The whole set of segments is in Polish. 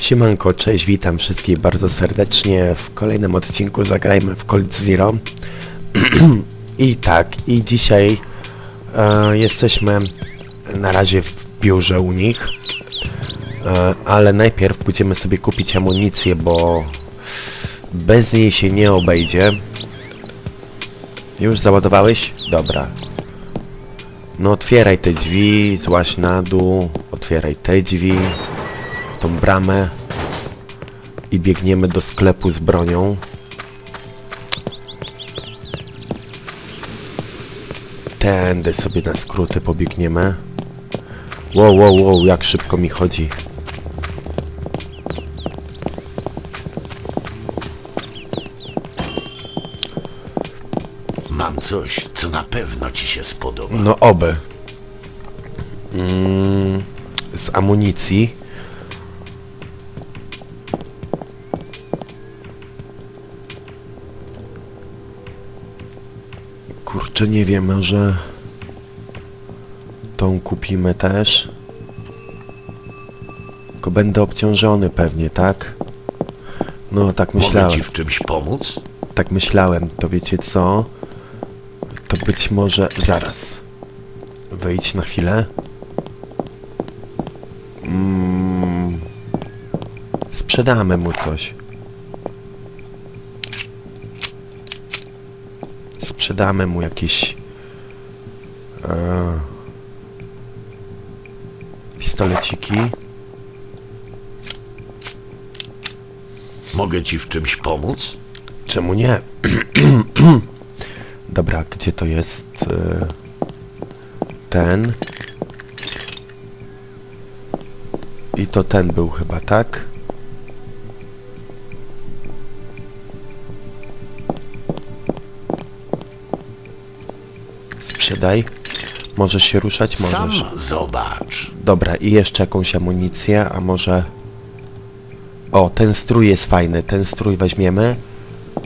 Siemanko, cześć, witam wszystkich bardzo serdecznie. W kolejnym odcinku zagrajmy w Cold Zero. I tak, i dzisiaj e, jesteśmy na razie w biurze u nich. E, ale najpierw pójdziemy sobie kupić amunicję, bo bez niej się nie obejdzie. Już załadowałeś? Dobra. No otwieraj te drzwi, złaź na dół, otwieraj te drzwi, tą bramę i biegniemy do sklepu z bronią. Tędy sobie na skróty pobiegniemy. Wow, wow, wow, jak szybko mi chodzi. Mam coś, co na pewno ci się spodoba. No oby. Mm, z amunicji. Kurczę, nie wiem, może tą kupimy też. Tylko będę obciążony pewnie, tak? No, tak Mogę myślałem. ci w czymś pomóc? Tak myślałem, to wiecie co? To być może zaraz. Wyjdź na chwilę. Mm. Sprzedamy mu coś. Sprzedamy mu jakieś e, pistoleciki. Mogę ci w czymś pomóc? Czemu nie? Dobra, gdzie to jest? e, Ten. I to ten był chyba, tak? Sprzedaj. Możesz się ruszać? Możesz. Sam zobacz. Dobra, i jeszcze jakąś amunicję, a może... O, ten strój jest fajny, ten strój weźmiemy,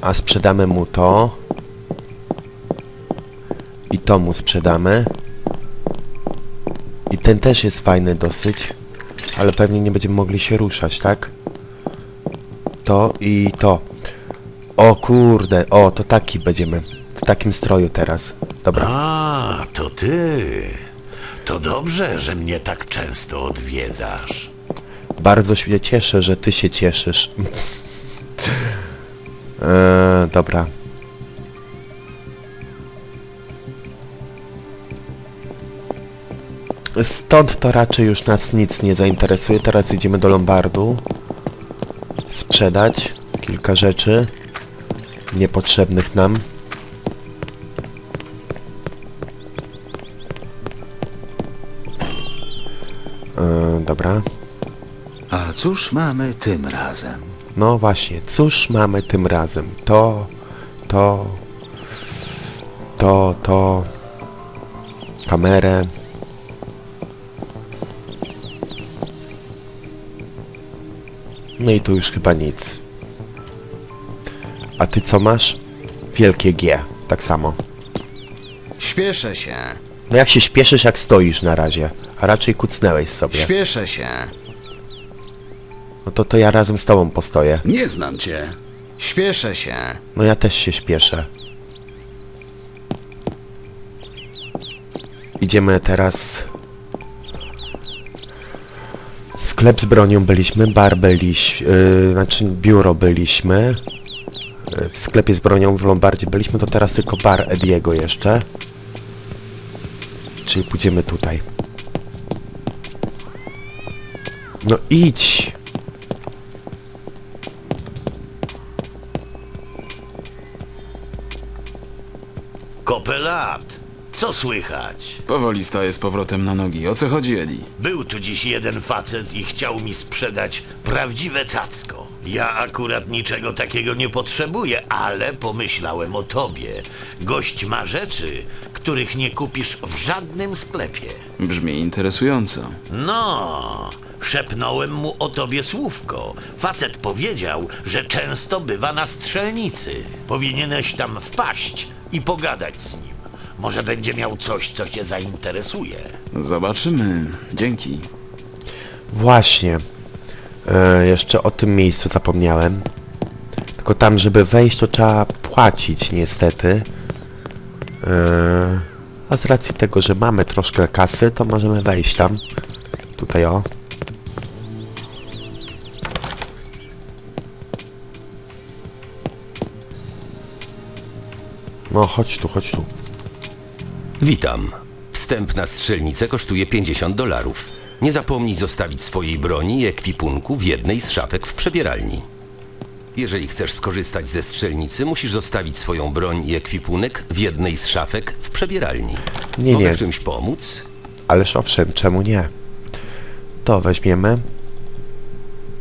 a sprzedamy mu to. I to mu sprzedamy. I ten też jest fajny dosyć, ale pewnie nie będziemy mogli się ruszać, tak? To i to. O kurde, o, to taki będziemy. W takim stroju teraz. Dobra. A, to ty. To dobrze, że mnie tak często odwiedzasz. Bardzo się cieszę, że ty się cieszysz. eee, dobra. Stąd to raczej już nas nic nie zainteresuje. Teraz idziemy do Lombardu. Sprzedać kilka rzeczy niepotrzebnych nam. Cóż mamy tym razem? No właśnie, cóż mamy tym razem? To, to, to, to, kamerę. No i tu już chyba nic. A ty co masz? Wielkie G, tak samo. Śpieszę się, No jak się śpieszysz, jak stoisz na razie, a raczej kucnęłeś sobie. śpieszę się, No to to ja razem z tobą postoję. Nie znam cię. śpieszę się. No ja też się śpieszę. Idziemy teraz... Sklep z bronią byliśmy, bar byliśmy, yy, znaczy biuro byliśmy. Yy, w sklepie z bronią w Lombardzie byliśmy, to teraz tylko bar Ediego jeszcze. Czyli pójdziemy tutaj. No idź! Kopelat, co słychać? Powoli staję z powrotem na nogi. O co chodzi, Eli? Był tu dziś jeden facet i chciał mi sprzedać prawdziwe cacko. Ja akurat niczego takiego nie potrzebuję, ale pomyślałem o tobie. Gość ma rzeczy, których nie kupisz w żadnym sklepie. Brzmi interesująco. No, szepnąłem mu o tobie słówko. Facet powiedział, że często bywa na strzelnicy. Powinieneś tam wpaść i pogadać z nim. Może będzie miał coś, co cię zainteresuje. Zobaczymy. Dzięki. Właśnie. E, jeszcze o tym miejscu zapomniałem. Tylko tam, żeby wejść, to trzeba płacić niestety. E, a z racji tego, że mamy troszkę kasy, to możemy wejść tam. Tutaj o. No chodź tu, chodź tu. Witam. Wstęp na strzelnicę kosztuje 50 dolarów. Nie zapomnij zostawić swojej broni i ekwipunku w jednej z szafek w przebieralni. Jeżeli chcesz skorzystać ze strzelnicy, musisz zostawić swoją broń i ekwipunek w jednej z szafek w przebieralni. Nie, Mogę nie. w czymś pomóc? Ależ owszem, czemu nie? To weźmiemy.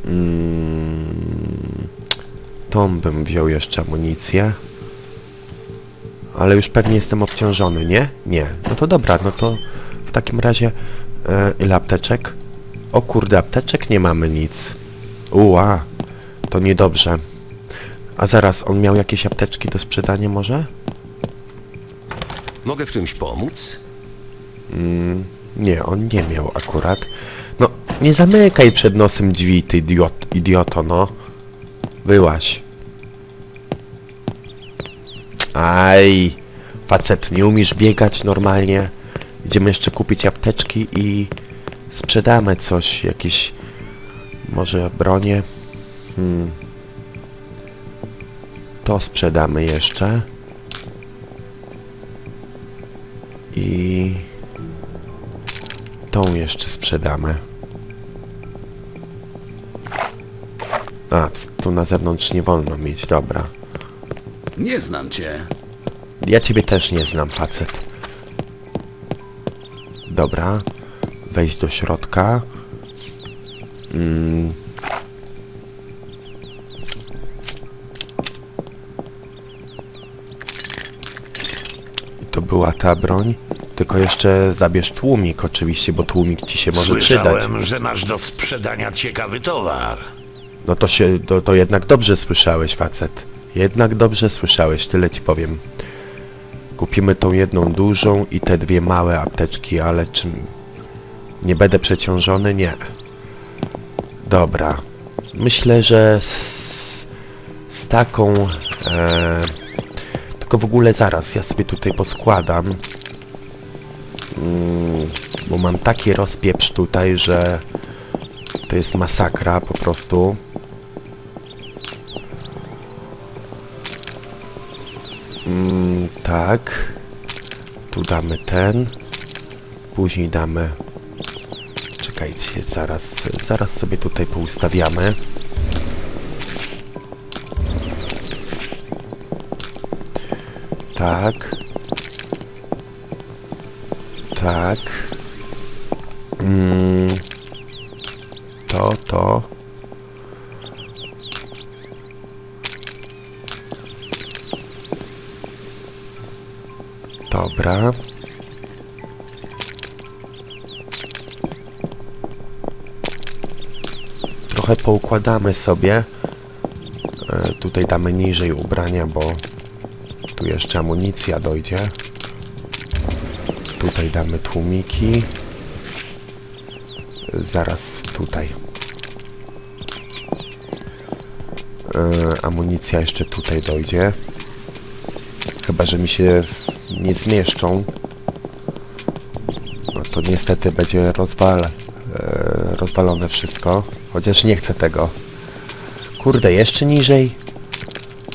Mm, tą bym wziął jeszcze amunicję. Ale już pewnie jestem obciążony, nie? Nie. No to dobra, no to w takim razie e, ile apteczek? O kurde, apteczek nie mamy nic. Uła, to niedobrze. A zaraz, on miał jakieś apteczki do sprzedania może? Mogę w czymś pomóc? Nie, on nie miał akurat. No, nie zamykaj przed nosem drzwi, ty idiot, idioto, no. Byłaś. Aj, facet, nie umiesz biegać normalnie. Idziemy jeszcze kupić apteczki i sprzedamy coś, jakieś może bronie. Hmm. To sprzedamy jeszcze. I tą jeszcze sprzedamy. A, tu na zewnątrz nie wolno mieć, dobra. Nie znam cię. Ja ciebie też nie znam, facet. Dobra. Wejść do środka. Mm. To była ta broń. Tylko jeszcze zabierz tłumik oczywiście, bo tłumik ci się może przydać. Słyszałem, że masz do sprzedania ciekawy towar. No to się, to, to jednak dobrze słyszałeś, facet. Jednak dobrze słyszałeś, tyle ci powiem. Kupimy tą jedną dużą i te dwie małe apteczki, ale czym... Nie będę przeciążony? Nie. Dobra. Myślę, że z, z taką... E, tylko w ogóle zaraz, ja sobie tutaj poskładam. Mm, bo mam taki rozpieprz tutaj, że... To jest masakra po prostu. Mm, tak. Tu damy ten. Później damy... Czekajcie, zaraz, zaraz sobie tutaj poustawiamy. Tak. Tak. Poukładamy sobie. E, tutaj damy niżej ubrania, bo tu jeszcze amunicja dojdzie. Tutaj damy tłumiki. Zaraz tutaj. E, amunicja jeszcze tutaj dojdzie. Chyba, że mi się nie zmieszczą. No to niestety będzie rozwal, e, rozwalone wszystko. Chociaż nie chcę tego. Kurde, jeszcze niżej.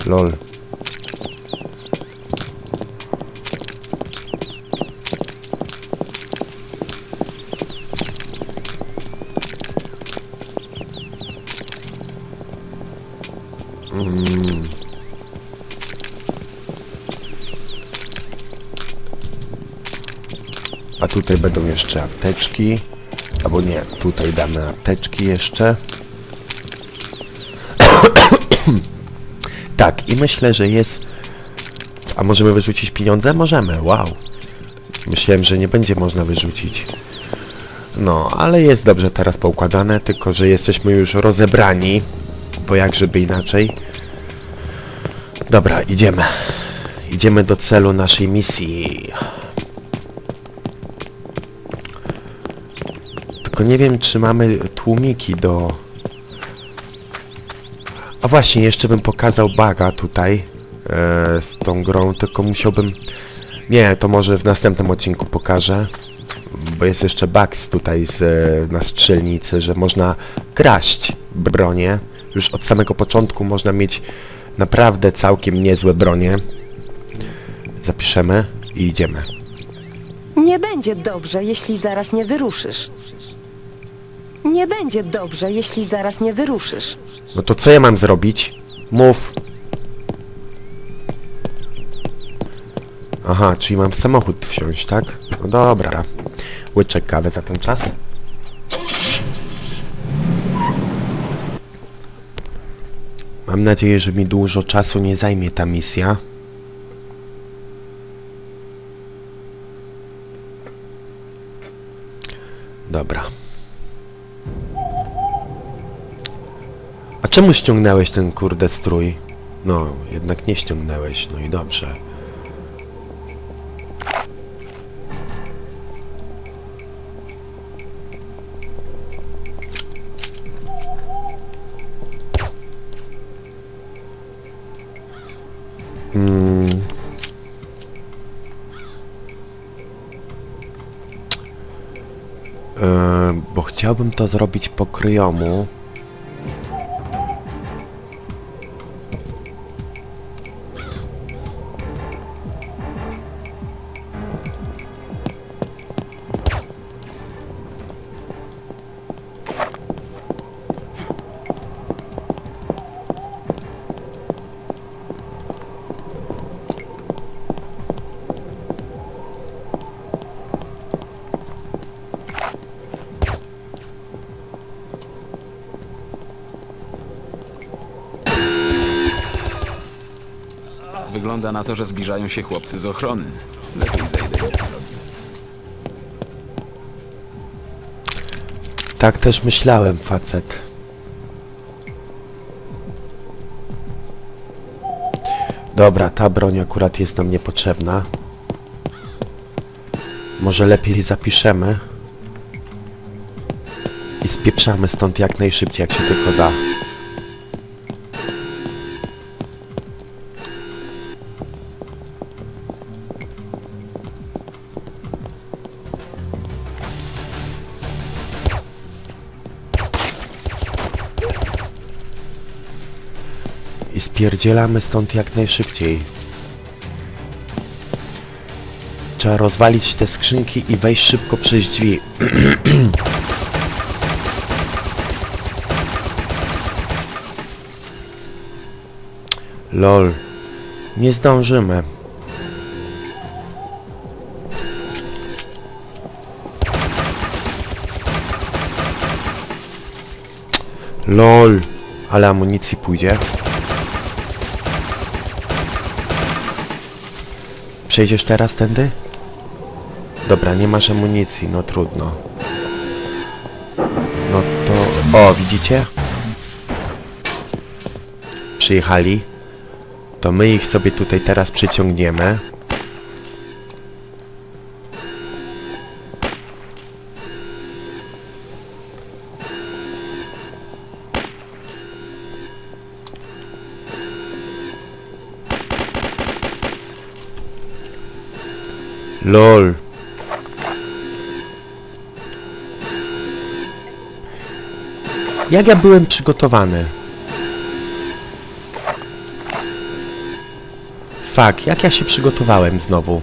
Lol. A tutaj będą jeszcze apteczki. Albo nie, tutaj damy apteczki jeszcze. tak, i myślę, że jest... A możemy wyrzucić pieniądze? Możemy, wow. Myślałem, że nie będzie można wyrzucić. No, ale jest dobrze teraz poukładane, tylko że jesteśmy już rozebrani. Bo jak żeby inaczej. Dobra, idziemy. Idziemy do celu naszej misji. Tylko nie wiem, czy mamy tłumiki do A właśnie, jeszcze bym pokazał baga tutaj e, z tą grą, tylko musiałbym... Nie, to może w następnym odcinku pokażę, bo jest jeszcze bug z tutaj z, e, na strzelnicy, że można kraść bronie. Już od samego początku można mieć naprawdę całkiem niezłe bronie. Zapiszemy i idziemy. Nie będzie dobrze, jeśli zaraz nie wyruszysz. Nie będzie dobrze, jeśli zaraz nie wyruszysz. No to co ja mam zrobić? Mów. Aha, czyli mam w samochód wsiąść, tak? No dobra. Łyczek kawy za ten czas. Mam nadzieję, że mi dużo czasu nie zajmie ta misja. Dobra. Czemu ściągnęłeś ten kurde strój? No, jednak nie ściągnęłeś, no i dobrze. Mm. E, bo chciałbym to zrobić po kryjomu. To, że zbliżają się chłopcy z ochrony. Lepiej zejdę. Tak też myślałem, facet. Dobra, ta broń akurat jest nam niepotrzebna. Może lepiej zapiszemy. I spieprzamy stąd jak najszybciej, jak się tylko da. I spierdzielamy stąd jak najszybciej. Trzeba rozwalić te skrzynki i wejść szybko przez drzwi. Lol. Nie zdążymy. LOL. Ale amunicji pójdzie. Przejdziesz teraz tędy? Dobra, nie masz amunicji, no trudno. No to... O, widzicie? Przyjechali. To my ich sobie tutaj teraz przyciągniemy. LOL. Jak ja byłem przygotowany? Fuck, jak ja się przygotowałem znowu?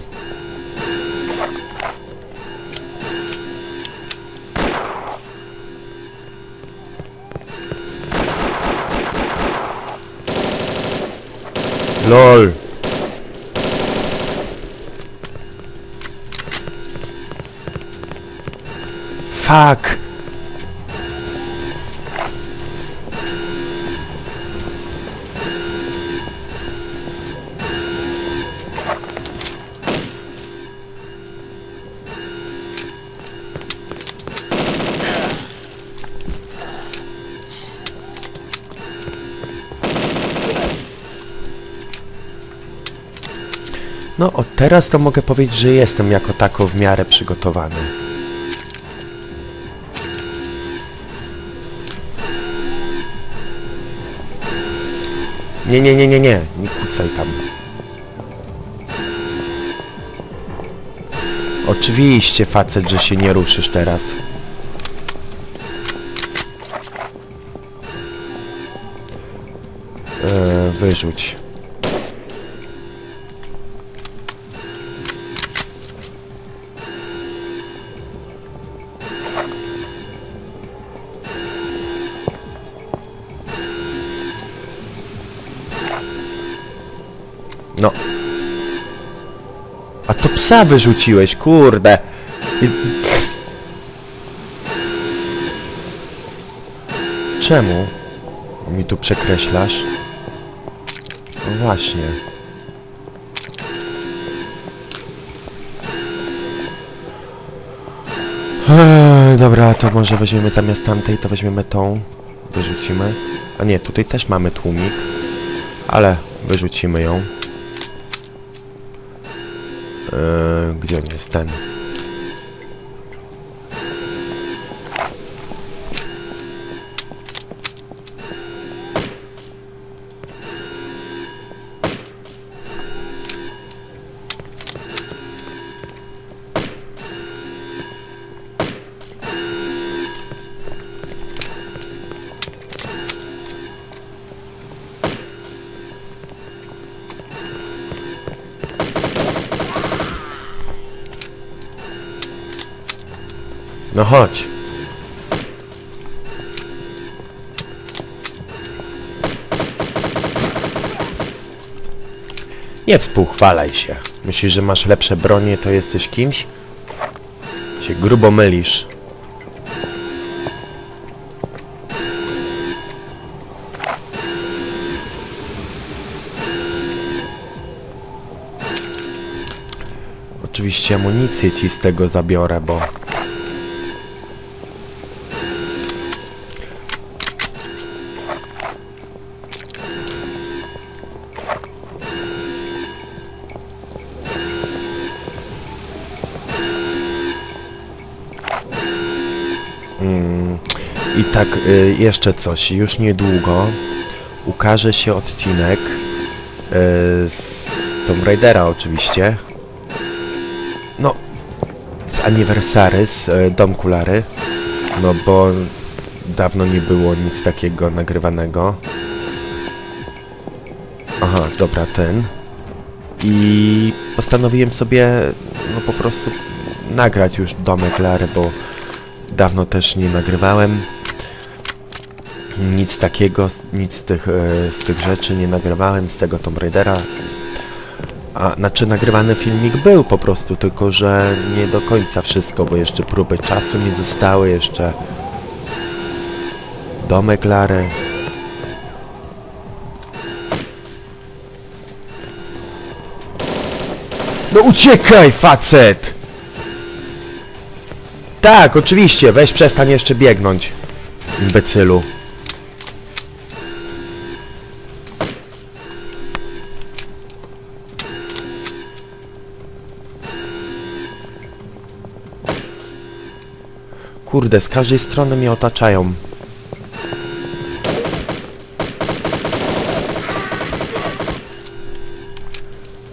LOL. Fuck. No, od teraz to mogę powiedzieć, że jestem jako tako w miarę przygotowany. Nie, nie, nie, nie, nie. Nie kucaj tam. Oczywiście, facet, że się nie ruszysz teraz. Eee, wyrzuć. No. A to psa wyrzuciłeś, kurde. I... Czemu mi tu przekreślasz? No właśnie. Eee, dobra, to może weźmiemy zamiast tamtej, to weźmiemy tą. Wyrzucimy. A nie, tutaj też mamy tłumik. Ale wyrzucimy ją. Eee, gdzie on jest ten? No chodź. Nie współchwalaj się. Myślisz, że masz lepsze bronie, to jesteś kimś? Się grubo mylisz. Oczywiście amunicję ci z tego zabiorę, bo jeszcze coś. Już niedługo ukaże się odcinek y, z Tomb Raidera oczywiście. No, z Anniversary, z y, Domku Lary. No bo dawno nie było nic takiego nagrywanego. Aha, dobra, ten. I postanowiłem sobie no po prostu nagrać już Domek Lary, bo dawno też nie nagrywałem. Nic takiego, nic z tych, e, z tych rzeczy nie nagrywałem, z tego Tomb Raidera. A, znaczy nagrywany filmik był po prostu, tylko że nie do końca wszystko, bo jeszcze próby czasu mi zostały, jeszcze domek Lary. No uciekaj, facet! Tak, oczywiście, weź przestań jeszcze biegnąć, imbecylu. Kurde, z każdej strony mnie otaczają.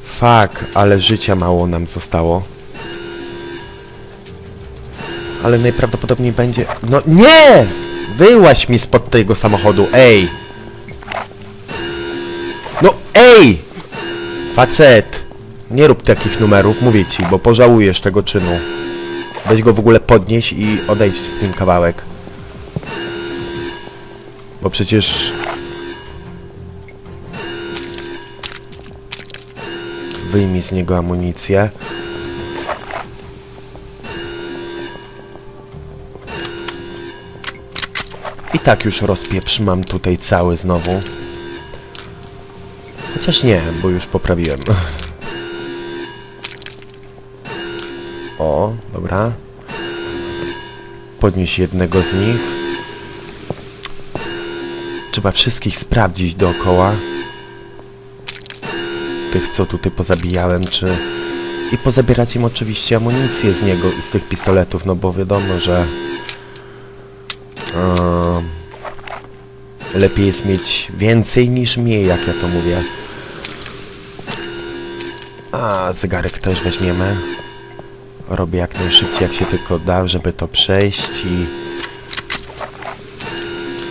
Fuck, ale życia mało nam zostało. Ale najprawdopodobniej będzie... No nie! Wyłaź mi spod tego samochodu, ej! No ej! Facet! Nie rób takich numerów, mówię ci, bo pożałujesz tego czynu. Weź go w ogóle podnieś i odejdź z tym kawałek. Bo przecież... Wyjmij z niego amunicję. I tak już rozpieprz mam tutaj cały znowu. Chociaż nie, bo już poprawiłem. O, dobra. Podnieś jednego z nich. Trzeba wszystkich sprawdzić dookoła. Tych, co tutaj pozabijałem, czy... I pozabierać im oczywiście amunicję z niego, z tych pistoletów, no bo wiadomo, że... em, lepiej jest mieć więcej niż mniej, jak ja to mówię. A, zegarek też weźmiemy. Robię jak najszybciej, jak się tylko da, żeby to przejść i...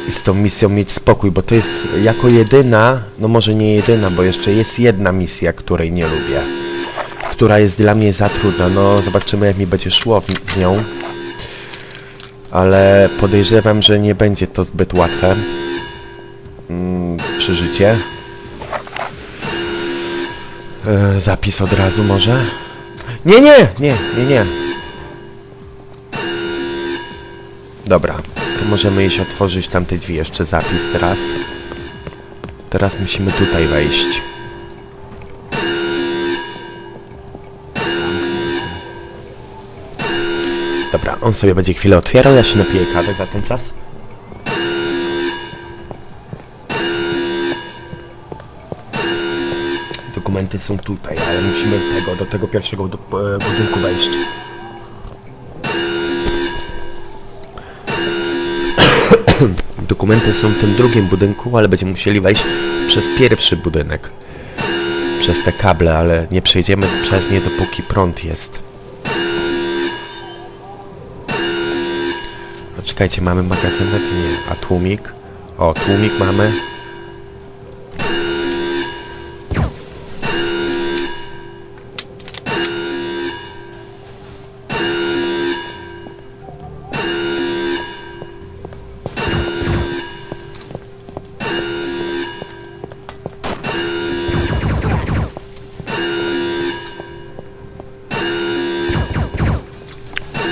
I z tą misją mieć spokój, bo to jest jako jedyna, no może nie jedyna, bo jeszcze jest jedna misja, której nie lubię. Która jest dla mnie za trudna, no zobaczymy jak mi będzie szło z nią. Ale podejrzewam, że nie będzie to zbyt łatwe. Mm, przeżycie. E, zapis od razu może? Nie, nie, nie, nie, nie. Dobra, to możemy iść otworzyć tamte drzwi. Jeszcze zapis teraz. Teraz musimy tutaj wejść. Dobra, on sobie będzie chwilę otwierał, ja się napiję kawę za ten czas. Dokumenty są tutaj, ale musimy tego, do tego pierwszego du- e, budynku wejść. Dokumenty są w tym drugim budynku, ale będziemy musieli wejść przez pierwszy budynek. Przez te kable, ale nie przejdziemy przez nie dopóki prąd jest. No mamy magazynek? Nie. A tłumik? O, tłumik mamy.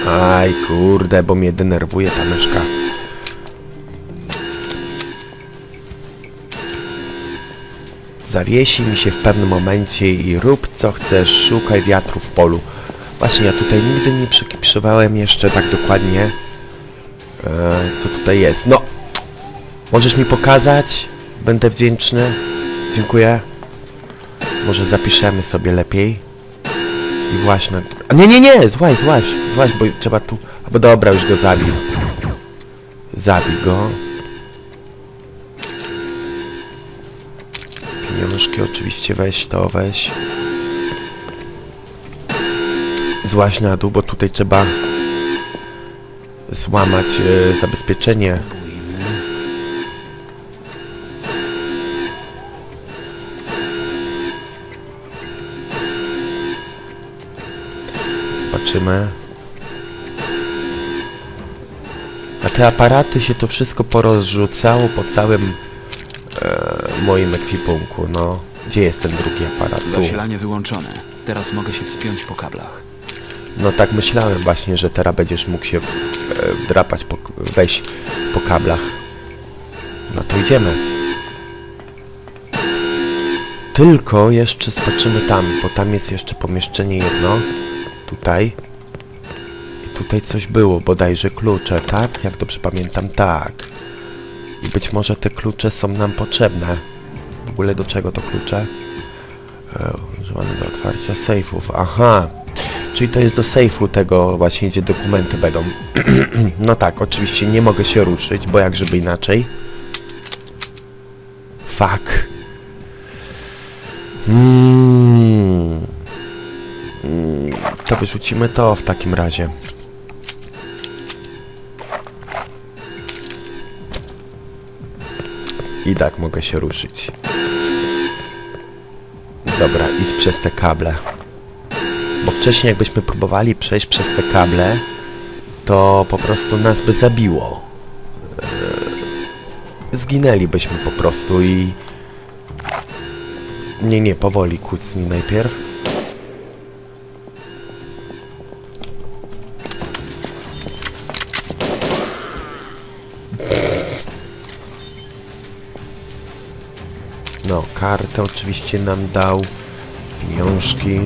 Aj, kurde, bo mnie denerwuje ta myszka. Zawiesi mi się w pewnym momencie i rób co chcesz, szukaj wiatru w polu. Właśnie, ja tutaj nigdy nie przepisywałem jeszcze tak dokładnie, e, co tutaj jest. No, możesz mi pokazać? Będę wdzięczny. Dziękuję. Może zapiszemy sobie lepiej. I właśnie. A nie, nie, nie! Złaź, złaź, złaź, bo trzeba tu. Albo dobra, już go zabił. Zabij go. Pieniążki oczywiście weź to, weź. Złaź na dół, bo tutaj trzeba złamać e, zabezpieczenie. Zobaczymy. A te aparaty się to wszystko porozrzucało po całym e, moim ekwipunku, no. Gdzie jest ten drugi aparat? Tu. Zasilanie wyłączone. Teraz mogę się wspiąć po kablach. No tak myślałem właśnie, że teraz będziesz mógł się w, e, wdrapać, po, wejść po kablach. No to idziemy. Tylko jeszcze zobaczymy tam, bo tam jest jeszcze pomieszczenie jedno. Tutaj. I tutaj coś było, bodajże klucze, tak? Jak dobrze pamiętam, tak. I być może te klucze są nam potrzebne. W ogóle do czego to klucze? E, używane do otwarcia sejfów. Aha. Czyli to jest do sejfu tego właśnie, gdzie dokumenty będą. no tak, oczywiście nie mogę się ruszyć, bo jak żeby inaczej. Fuck. Mm. Mm, To wyrzucimy to w takim razie. I tak mogę się ruszyć. Dobra, idź przez te kable. Bo wcześniej jakbyśmy próbowali przejść przez te kable, to po prostu nas by zabiło. Eee, Zginęlibyśmy po prostu i... Nie, nie, powoli kucnij najpierw. No, kartę oczywiście nam dał. Pieniążki.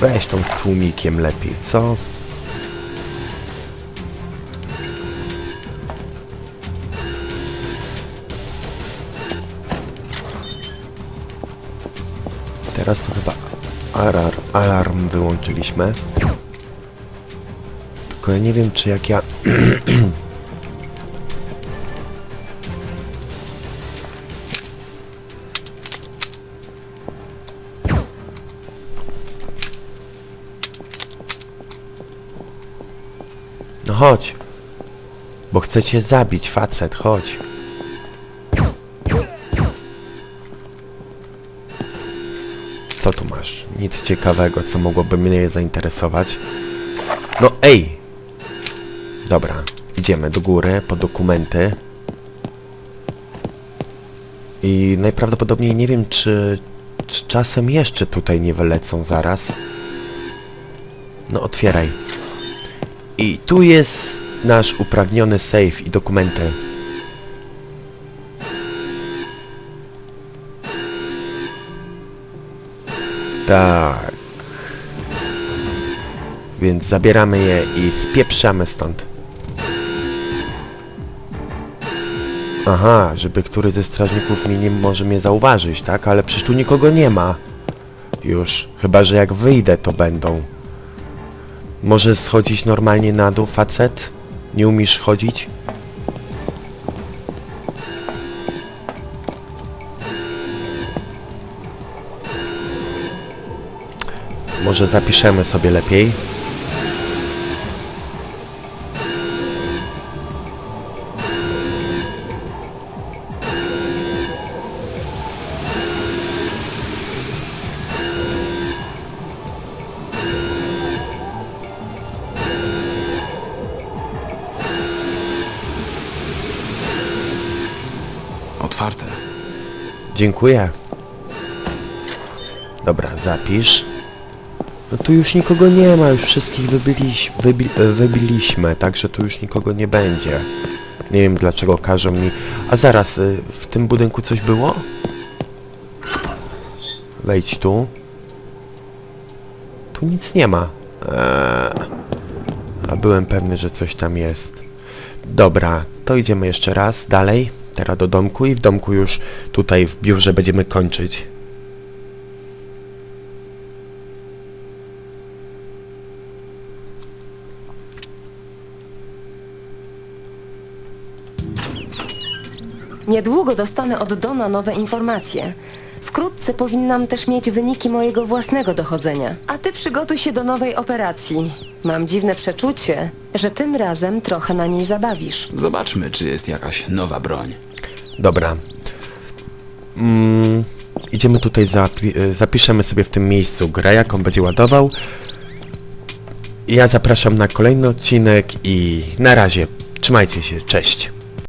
Weź tą z tłumikiem lepiej, co? Teraz to chyba alarm, alarm wyłączyliśmy. Tylko ja nie wiem, czy jak ja... chodź. Bo chcę cię zabić, facet, chodź. Co tu masz? Nic ciekawego, co mogłoby mnie zainteresować. No ej! Dobra, idziemy do góry po dokumenty. I najprawdopodobniej nie wiem, czy, czy czasem jeszcze tutaj nie wylecą zaraz. No otwieraj. I tu jest nasz uprawniony safe i dokumenty. Tak. Więc zabieramy je i spieprzamy stąd. Aha, żeby któryś ze strażników mi nie może mnie zauważyć, tak? Ale przecież tu nikogo nie ma. Już. Chyba, że jak wyjdę, to będą. Może schodzić normalnie na dół, facet? Nie umiesz chodzić? Może zapiszemy sobie lepiej. Dziękuję. Dobra, zapisz. No tu już nikogo nie ma, już wszystkich wybiliś, wybi, wybiliśmy, także tu już nikogo nie będzie. Nie wiem dlaczego każą mi... A zaraz, y, w tym budynku coś było? Wejdź tu. Tu nic nie ma. Eee, a byłem pewny, że coś tam jest. Dobra, to idziemy jeszcze raz dalej. Teraz do domku i w domku już tutaj w biurze będziemy kończyć. Niedługo dostanę od Dona nowe informacje. Wkrótce powinnam też mieć wyniki mojego własnego dochodzenia. A ty przygotuj się do nowej operacji. Mam dziwne przeczucie, że tym razem trochę na niej zabawisz. Zobaczmy, czy jest jakaś nowa broń. Dobra. Mm, idziemy tutaj, zapi y, zapiszemy sobie w tym miejscu grę, jaką będzie ładował. Ja zapraszam na kolejny odcinek i na razie. Trzymajcie się, cześć.